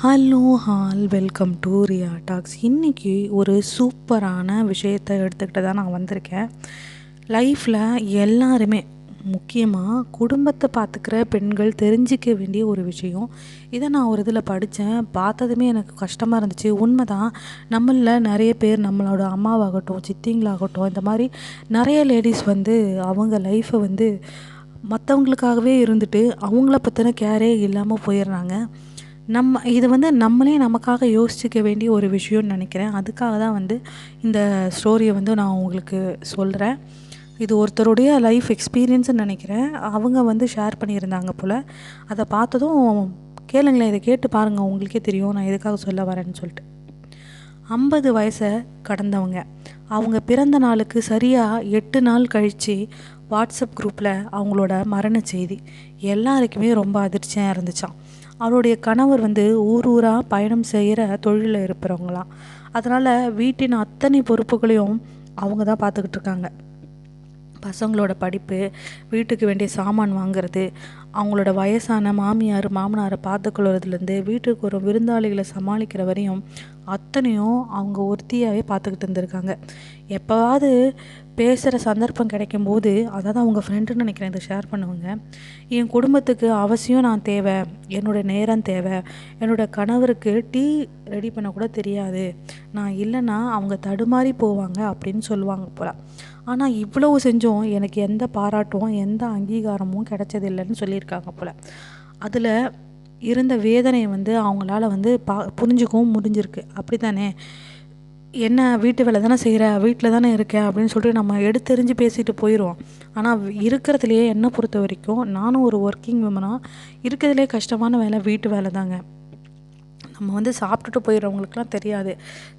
Hello all welcome to Riya talks இன்றைக்கி ஒரு சூப்பரான விஷயத்தை எடுத்துக்கிட்டு தான் நான் வந்திருக்கேன். லைஃப்பில் எல்லாருமே முக்கியமாக குடும்பத்தை பார்த்துக்கிற பெண்கள் தெரிஞ்சிக்க வேண்டிய ஒரு விஷயம். இதை நான் ஒரு இதில் படித்தேன். பார்த்ததுமே எனக்கு கஷ்டமாக இருந்துச்சு. உண்மை தான் நம்மளில் நிறைய பேர் நம்மளோட அம்மாவாகட்டும் சித்திங்களாகட்டும் இந்த மாதிரி நிறைய லேடிஸ் வந்து அவங்க லைஃப்பை வந்து மற்றவங்களுக்காகவே இருந்துட்டு அவங்கள பற்றின கேரே இல்லாமல் போயிடுறாங்க. நம்ம இது வந்து நம்மளே நமக்காக யோசிச்சுக்க வேண்டிய ஒரு விஷயம்னு நினைக்கிறேன். அதுக்காக தான் வந்து இந்த ஸ்டோரியை வந்து நான் உங்களுக்கு சொல்கிறேன் இது ஒருத்தருடைய லைஃப் எக்ஸ்பீரியன்ஸ்னு நினைக்கிறேன். அவங்க வந்து ஷேர் பண்ணியிருந்தாங்க போல். அதை பார்த்ததும் கேளுங்களேன் இதை கேட்டு பாருங்கள் உங்களுக்கே தெரியும். நான் எதுக்காக சொல்ல வரேன்னு சொல்லிட்டு. ஐம்பது வயசை கடந்தவங்க. அவங்க பிறந்த நாளுக்கு சரியாக எட்டு நாள் கழித்து வாட்ஸ்அப் குரூப்பில் அவங்களோட மரண செய்தி. எல்லாருக்குமே ரொம்ப அதிர்ச்சியாக இருந்துச்சான் அவருடைய கணவர் வந்து ஊர் ஊராக பயணம் செய்கிற தொழிலில் இருப்பவங்களாம் அதனால் வீட்டின் அத்தனை பொறுப்புகளையும் அவங்க தான் பார்த்துக்கிட்டு இருக்காங்க. பசங்களோட படிப்பு வீட்டுக்கு வேண்டிய சாமான் வாங்குறது அவங்களோட வயசான மாமியார் மாமனாரை பார்த்துக்கொள்வதுலேருந்து வீட்டுக்கு ஒரு விருந்தாளிகளை சமாளிக்கிற வரையும் அத்தனையும் அவங்க ஒருத்தியாகவே பார்த்துக்கிட்டு இருந்திருக்காங்க. எப்போவாவது பேசுகிற சந்தர்ப்பம் கிடைக்கும் போது அதாவது அவங்க ஃப்ரெண்டுன்னு நினைக்கிறேன். இதை ஷேர் பண்ணுவாங்க என் குடும்பத்துக்கு அவசியம் நான் தேவை. என்னோட நேரம் தேவை. என்னோட கணவருக்கு டீ ரெடி பண்ணக்கூட தெரியாது. நான் இல்லைன்னா அவங்க தடுமாறி போவாங்க அப்படின்னு சொல்லுவாங்க போல. ஆனால் இவ்வளவு செஞ்சும். எனக்கு எந்த பாராட்டும் எந்த அங்கீகாரமும் கிடைச்சதில்லைன்னு சொல்லியிருக்காங்க. இருக்காங்க போல். அதில் இருந்த வேதனையை வந்து அவங்களால வந்து பா புரிஞ்சுக்கவும் முடிஞ்சிருக்கு. அப்படி தானே என்ன வீட்டு வேலை தானே செய்கிற வீட்டில் தானே இருக்கேன் அப்படின்னு சொல்லிட்டு நம்ம எடுத்தெறிஞ்சு பேசிட்டு போயிடுவோம் ஆனால் இருக்கிறதுலையே என்னை பொறுத்த வரைக்கும் நானும் ஒரு ஒர்க்கிங் விமனாக இருக்கிறதுலே கஷ்டமான வேலை வீட்டு வேலை தாங்க. நம்ம வந்து சாப்பிட்டுட்டு போயிடுறவங்களுக்குலாம் தெரியாது.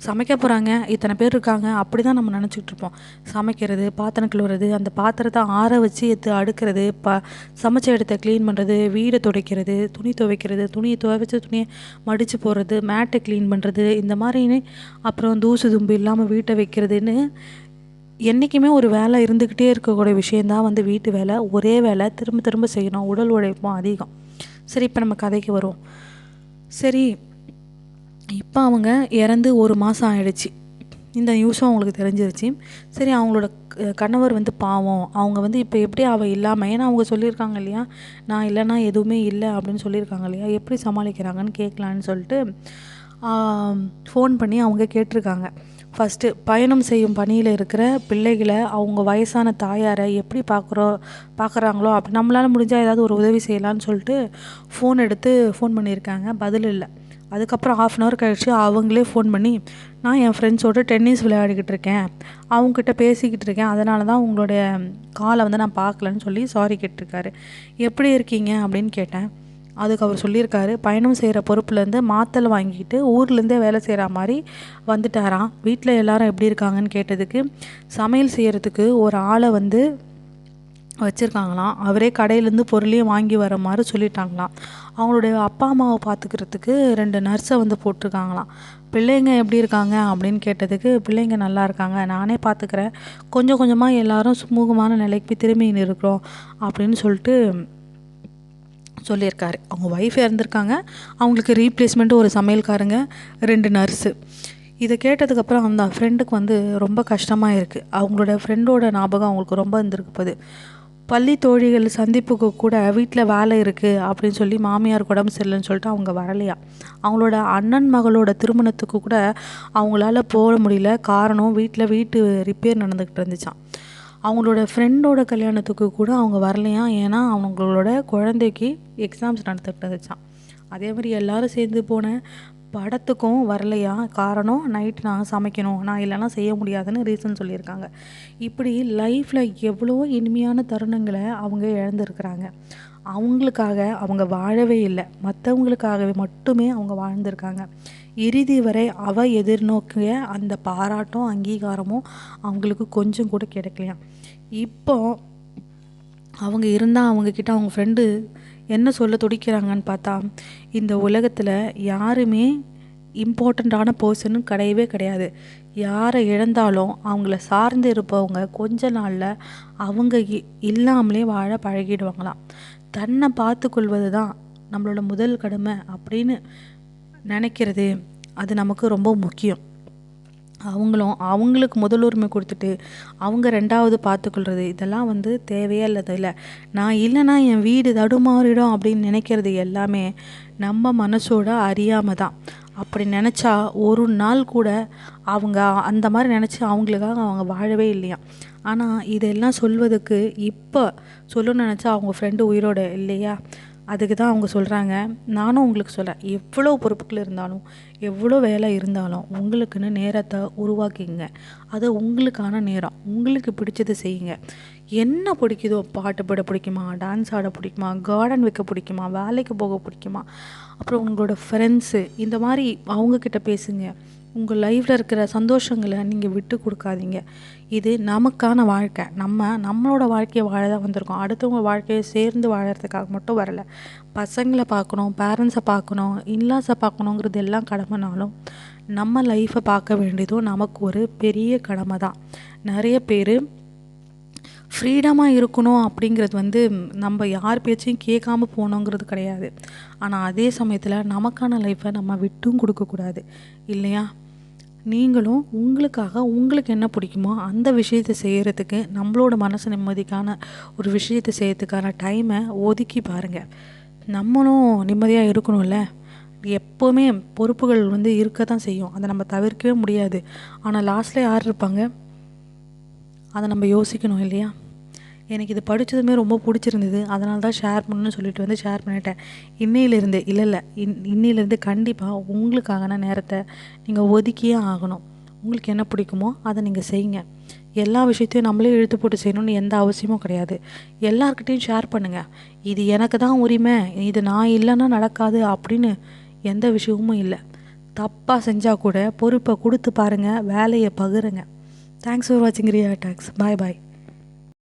சமைக்க போகிறாங்க இத்தனை பேர் இருக்காங்க அப்படி தான் நம்ம நினச்சிக்கிட்டு இருப்போம். சமைக்கிறது பாத்திரம் கழுவுறது அந்த பாத்திரத்தை ஆற வச்சு எடுத்து அடுக்கிறது ப சமைச்ச இடத்த க்ளீன் பண்ணுறது வீடை துடைக்கிறது துணி துவைக்கிறது துணியை துவைச்ச துணியை மடித்து போடுறது மேட்டை க்ளீன் பண்ணுறது இந்த மாதிரின்னு அப்புறம் தூசு தும்பு இல்லாமல் வீட்டை வைக்கிறதுன்னு என்றைக்குமே ஒரு வேலை இருந்துக்கிட்டே இருக்கக்கூடிய விஷயந்தான் வந்து வீட்டு வேலை. ஒரே வேலை திரும்ப திரும்ப செய்யணும். உடல் உழைப்பும் அதிகம். சரி இப்போ நம்ம கதைக்கு வருவோம். சரி இப்போ அவங்க இறந்து ஒரு மாதம் ஆயிடுச்சு. இந்த நியூஸும் அவங்களுக்கு தெரிஞ்சிருச்சு. சரி அவங்களோட கணவர் வந்து பாவம். அவங்க வந்து இப்போ எப்படி அவள் இல்லாமல் ஏன்னா அவங்க சொல்லியிருக்காங்க இல்லையா நான் இல்லைன்னா எதுவுமே இல்லை அப்படின்னு சொல்லியிருக்காங்க இல்லையா எப்படி சமாளிக்கிறாங்கன்னு கேட்கலான்னு சொல்லிட்டு ஃபோன் பண்ணி அவங்க கேட்டிருக்காங்க. ஃபஸ்ட்டு பயணம் செய்யும் பணியில் இருக்கிற பிள்ளைகளை அவங்க வயசான தாயாரை எப்படி பார்க்குறோம் பார்க்குறாங்களோ அப்படி நம்மளால் முடிஞ்சால் ஏதாவது ஒரு உதவி செய்யலான்னு சொல்லிட்டு ஃபோன் எடுத்து ஃபோன் பண்ணியிருக்காங்க. பதில் இல்லை. அதுக்கப்புறம் ஆஃப் அன் ஹவர் கழிச்சு அவங்களே ஃபோன் பண்ணி நான் என் ஃப்ரெண்ட்ஸோடு டென்னிஸ் விளையாடிக்கிட்டு இருக்கேன். அவங்கக்கிட்ட பேசிக்கிட்டு இருக்கேன். அதனால தான் உங்களுடைய காலை வந்து நான் பார்க்கலன்னு சொல்லி சாரி கேட்டிருக்காரு. எப்படி இருக்கீங்க? அப்படின்னு கேட்டேன். அதுக்கு அவர் சொல்லியிருக்காரு பயணம் செய்கிற பொறுப்புலேருந்து மாத்தல் வாங்கிக்கிட்டு ஊர்லேருந்தே வேலை செய்கிற மாதிரி வந்துட்டாராம். வீட்டில் எல்லாரும் எப்படி இருக்காங்கன்னு கேட்டதுக்கு சமையல் செய்கிறதுக்கு ஒரு ஆளை வந்து வச்சுருக்காங்களாம். அவரே கடையிலேருந்து பொருளையும் வாங்கி வர மாதிரி சொல்லிட்டாங்களாம். அவங்களுடைய அப்பா அம்மாவை பார்த்துக்கிறதுக்கு ரெண்டு நர்ஸை வந்து போட்டிருக்காங்களாம். பிள்ளைங்க எப்படி இருக்காங்க? அப்படின்னு கேட்டதுக்கு பிள்ளைங்க நல்லா இருக்காங்க. நானே பார்த்துக்கிறேன். கொஞ்சம் கொஞ்சமாக எல்லாரும் சுமூகமான நிலைக்கு திரும்பின்னு இருக்கிறோம் அப்படின்னு சொல்லிட்டு சொல்லியிருக்காரு. அவங்க ஒய்ஃப் இறந்துருக்காங்க. அவங்களுக்கு ரீப்ளேஸ்மெண்ட்டு ஒரு சமையல்காரங்க ரெண்டு நர்ஸு இதை கேட்டதுக்கப்புறம் அந்த ஃப்ரெண்டுக்கு வந்து ரொம்ப கஷ்டமாக இருக்குது அவங்களோட ஃப்ரெண்டோட ஞாபகம் அவங்களுக்கு ரொம்ப இருந்திருக்கு போகுது. பள்ளி தோழிகள் சந்திப்புக்கு கூட வீட்டில் வேலை இருக்குது அப்படின்னு சொல்லி மாமியார் உடம்பு சரியில்லைன்னு சொல்லிட்டு அவங்க வரலையா? அவங்களோட அண்ணன் மகளோட திருமணத்துக்கு கூட அவங்களால போக முடியல. காரணம் வீட்டில் வீட்டு ரிப்பேர் நடந்துக்கிட்டு இருந்துச்சான் அவங்களோட ஃப்ரெண்டோட கல்யாணத்துக்கு கூட அவங்க வரலையா? ஏன்னா அவங்களோட குழந்தைக்கு எக்ஸாம்ஸ் நடந்துக்கிட்டு இருந்துச்சான் அதே மாதிரி எல்லோரும் சேர்ந்து போன படத்துக்கும் வரலையா? காரணம் நைட் நான் சமைக்கணும். நான் இல்லைனா செய்ய முடியாதுன்னு ரீசன் சொல்லியிருக்காங்க. இப்படி லைஃப்பில் எவ்வளோ இனிமையான தருணங்களை அவங்க இழந்திருக்கிறாங்க. அவங்களுக்காக அவங்க வாழவே இல்லை. மற்றவங்களுக்காகவே மட்டுமே அவங்க வாழ்ந்திருக்காங்க. இறுதி வரை அவ எதிர்நோக்கிய அந்த பாராட்டும் அங்கீகாரமும் அவங்களுக்கு கொஞ்சம் கூட கிடைக்கலையாம். இப்போ அவங்க இருந்தால் அவங்கக்கிட்ட அவங்க ஃப்ரெண்டு என்ன சொல்ல துடிக்கிறாங்கன்னு பார்த்தா இந்த உலகத்தில் யாருமே இம்பார்ட்டண்ட்டான பர்சனும் கிடையவே கிடையாது. யாரை இழந்தாலும் அவங்கள சார்ந்து இருப்பவங்க கொஞ்ச நாளில் அவங்க இ- இல்லாமலே வாழ பழகிடுவாங்களாம். தன்னை பார்த்து கொள்வது தான் நம்மளோட முதல் கடமை அப்படின்னு நினைக்கிறது அது நமக்கு ரொம்ப முக்கியம். அவங்களும் அவங்களுக்கு முதலுரிமை கொடுத்துட்டு அவங்க ரெண்டாவது பார்த்துக்கொள்றது இதெல்லாம் வந்து தேவையே இல்லது இல்லை. நான் இல்லைன்னா என் வீடு தடுமாறிடும் அப்படின்னு நினைக்கிறது எல்லாமே நம்ம மனசோட அறியாமை தான். அப்படி நினச்சா ஒரு நாள் கூட அவங்க அந்த மாதிரி நினச்சி அவங்களுக்காக அவங்க வாழவே இல்லையா? ஆனால் இதெல்லாம் சொல்வதுக்கு இப்போ சொல்லணும்னு நினச்சா அவங்க ஃப்ரெண்டு உயிரோட இல்லையா? அதுக்கு தான் அவங்க சொல்கிறாங்க நானும் உங்களுக்கு சொல்கிறேன் எவ்வளோ பொறுப்புகள் இருந்தாலும் எவ்வளோ வேலை இருந்தாலும் உங்களுக்குன்னு நேரத்தை உருவாக்கிங்க. அது உங்களுக்கான நேரம். உங்களுக்கு பிடிச்சதை செய்யுங்க. என்ன பிடிக்குதோ பாட்டு பாட பிடிக்குமா டான்ஸ் ஆட பிடிக்குமா கார்டன் வைக்க பிடிக்குமா வேலைக்கு போக பிடிக்குமா அப்புறம் உங்களோட ஃப்ரெண்ட்ஸு இந்த மாதிரி அவங்கக்கிட்ட பேசுங்க. உங்கள் லைஃப்பில் இருக்கிற சந்தோஷங்களை நீங்கள் விட்டு கொடுக்காதீங்க. இது நமக்கான வாழ்க்கை. நம்ம நம்மளோட வாழ்க்கையை வாழ தான் வந்திருக்கோம். அடுத்தவங்க வாழ்க்கையை சேர்ந்து வாழறதுக்காக மட்டும் வரல. பசங்களை பார்க்கணும் பேரண்ட்ஸை பார்க்கணும் இன்லாஸை பார்க்கணுங்கிறது எல்லாம் கடமைனாலும் நம்ம லைஃப்பை பார்க்க வேண்டியதும் நமக்கு ஒரு பெரிய கடமை தான் நிறைய பேர் ஃப்ரீடமாக இருக்கணும் அப்படிங்கிறது வந்து நம்ம யார் பேச்சையும் கேட்காம போகணுங்கிறது கிடையாது. ஆனால் அதே சமயத்தில் நமக்கான லைஃப்பை நம்ம விட்டும் கொடுக்கக்கூடாது இல்லையா? நீங்களும் உங்களுக்காக உங்களுக்கு என்ன பிடிக்குமோ அந்த விஷயத்தை செய்கிறதுக்கு நம்மளோட மனசு நிம்மதிக்கான ஒரு விஷயத்தை செய்யறதுக்கான டைமை ஒதுக்கி பாருங்கள் நம்மளும் நிம்மதியாக இருக்கணும்ல? எப்போவுமே பொறுப்புகள் வந்து இருக்க தான் செய்யும். அதை நம்ம தவிர்க்கவே முடியாது. ஆனால் லாஸ்ட்டில் யார் இருப்பாங்க? அதை நம்ம யோசிக்கணும் இல்லையா? எனக்கு இது படித்ததுமே ரொம்ப பிடிச்சிருந்தது. அதனால தான் ஷேர் பண்ணணும்னு சொல்லிட்டு வந்து ஷேர் பண்ணிட்டேன். இன்னையிலேருந்து இல்லை இல்லை இன் இன்னையிலேருந்து கண்டிப்பாக உங்களுக்கான நேரத்தை நீங்கள் ஒதுக்கியே ஆகணும். உங்களுக்கு என்ன பிடிக்குமோ அதை நீங்கள் செய்யுங்க. எல்லா விஷயத்தையும் நம்மளே இழுத்து போட்டு செய்யணும்னு எந்த அவசியமும் கிடையாது. எல்லாருக்கிட்டேயும் ஷேர் பண்ணுங்கள் இது எனக்கு தான் உரிமை. இது நான் இல்லைன்னா நடக்காது அப்படின்னு எந்த விஷயமும் இல்லை. தப்பாக செஞ்சால் கூட பொறுப்பை கொடுத்து பாருங்கள் வேலையை பகிருங்க. தேங்க்ஸ் ஃபார் வாட்சிங் ரியா டாக்ஸ் பாய் பாய்